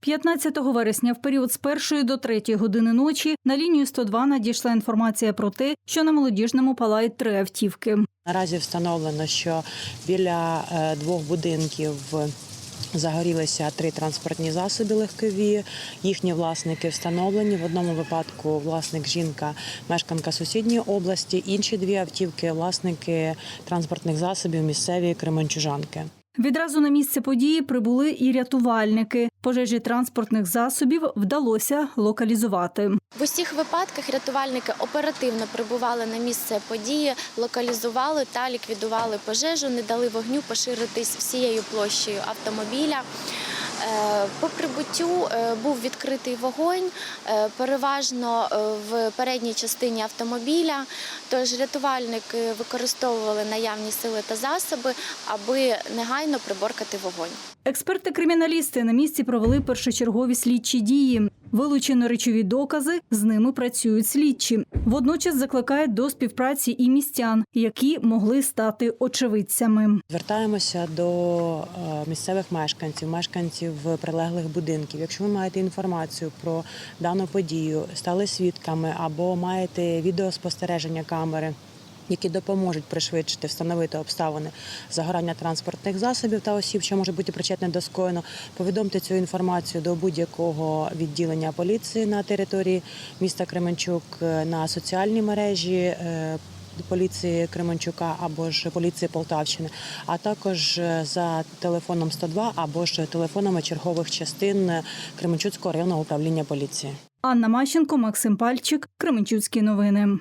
15 вересня в період з 1 до 3 години ночі на лінію 102 надійшла інформація про те, що на молодіжному палають три автівки. Наразі встановлено, що біля е, двох будинків загорілися три транспортні засоби легкові. Їхні власники встановлені. В одному випадку власник жінка, мешканка сусідньої області. Інші дві автівки власники транспортних засобів місцеві кременчужанки. Відразу на місце події прибули і рятувальники. Пожежі транспортних засобів вдалося локалізувати. В усіх випадках рятувальники оперативно прибували на місце події, локалізували та ліквідували пожежу, не дали вогню поширитись всією площею автомобіля. Е, По прибуттю е, був відкритий вогонь, е, переважно в передній частині автомобіля. Тож рятувальники використовували наявні сили та засоби, аби негайно приборкати вогонь. Експерти-криміналісти на місці провели першочергові слідчі дії. Вилучено речові докази, з ними працюють слідчі. Водночас закликають до співпраці і містян, які могли стати очевидцями. Звертаємося до е, місцевих мешканців, мешканців прилеглих будинків. Якщо ви маєте інформацію про дану подію, стали свідками або маєте відеоспостереження камери. Які допоможуть пришвидшити встановити обставини загорання транспортних засобів та осіб, що може бути причетне до скоєно, повідомте цю інформацію до будь-якого відділення поліції на території міста Кременчук е, на соціальній мережі. е, поліції Кременчука або ж поліції Полтавщини, а також е, за телефоном 102 або ж телефонами чергових частин Кременчуцького районного управління поліції. Анна Мащенко, Максим Пальчик, Кременчуцькі новини.